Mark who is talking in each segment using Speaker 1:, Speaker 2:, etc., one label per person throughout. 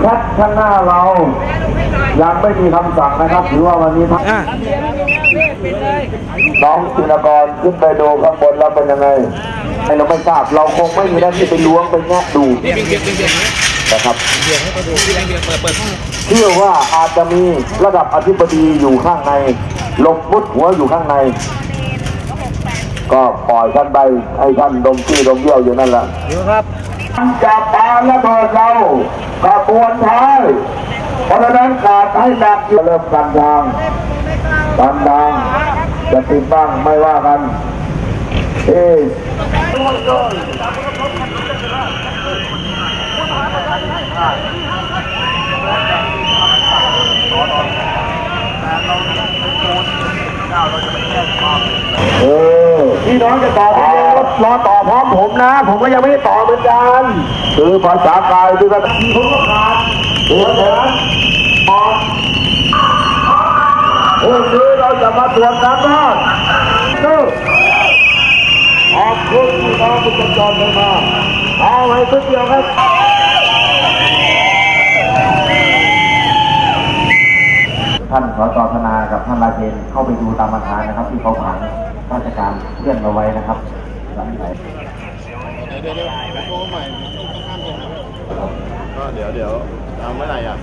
Speaker 1: แคทข้างหน้าเรา ยังไม่มีคำสั่งนะครับถือว่าวันนี้ทั้ง
Speaker 2: อะ
Speaker 1: น้องจินกรขึ้นไปดูข้างบนแล้วเป็นยังไงให้เราไม่ทราบเราคงไม่มีหน้าที่ไปล้วงไปแงะดู
Speaker 2: พี่เบียงเบียงเบียงเบียงนะ
Speaker 1: นะครับ
Speaker 2: เบียงให้เขาดูพี่แบงค์เบียงเปิดเปิด
Speaker 1: เชื่อว่าอาจจะมีระดับอธิบดีอยู่ข้างในหลบมุดหัวอยู่ข้างใน ก็ปล่อยท่านไปให้ท่านดมขี้ดมเยี่ยวอยู่นั่นแหละ
Speaker 2: ดูครับ
Speaker 1: จับปาระเบิดเรา ขบวนท้ายเพราะฉะนั้นการให้หนักเริ่มกันทางกันทางจะติดบ้างไม่ว่ากันเอ๊ะเออพี่น้องจะตอบรอต่อพร้อมผมนะ ผมก็ยังไม่ได้ต่อเหมือนกัน คือภาษากายคือแบบผมก็ขาดหัวแขนออกพรุ่งนี้เราจะมาตรวจการบ้านนึกขอบคุณพี่น้องทุกคนจอมเลยมาเอาไว้ทุกเดียวครับท่านสจธนากับท่านราเชนเข้าไปดูตามอาคารนะครับ ที่เขาผังราชการเลื่อนเอาไว้นะครับหลังไหน
Speaker 3: ก็เดี๋ยวเดี๋ยวเอาเมื่อไหร่อะ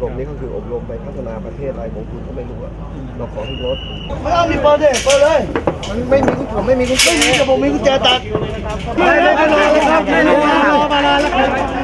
Speaker 4: กรมนี้ก็คืออบรมไปพัฒนาประเทศอะไรของคุณก็ไม่รู้อะเราขอให้ลด
Speaker 5: ไม่เอามีเปิดเลยเปิดเลย
Speaker 4: มันไม่มีกุญผมไม่มีกุญแจ
Speaker 5: ไม่มีแต่ผมมีกุญแจตัดไม่ไม่ไม่รอเลยครับไม่ร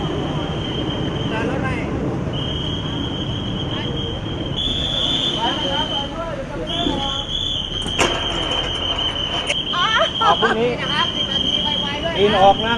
Speaker 2: พรุ่งนี้อินออกนะ